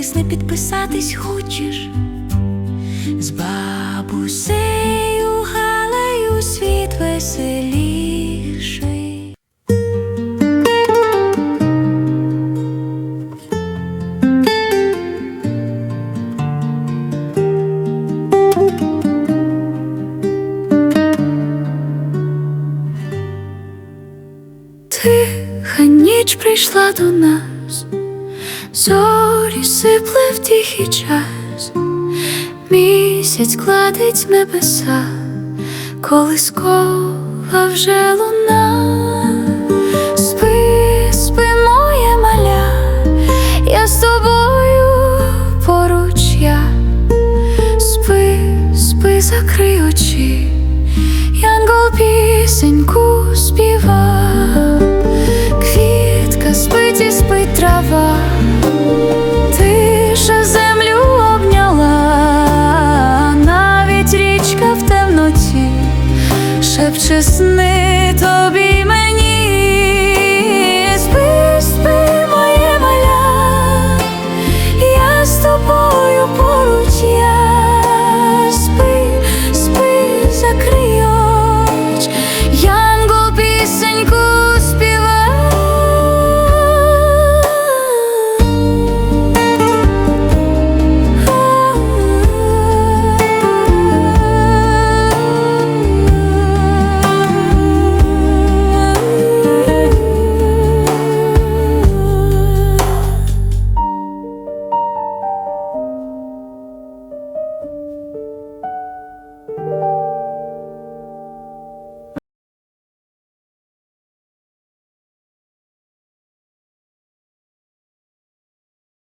Не підписатись хочеш з бабусею Галею світ веселіший. Тиха ніч прийшла до нас, зорі сипли в тихий час, місяць кладить небеса, колискова вже луна, спи, спи, моє маля, я з тобою поруч я, спи, спи, закрий очі, Янгол пісеньку Чесни тобі мені.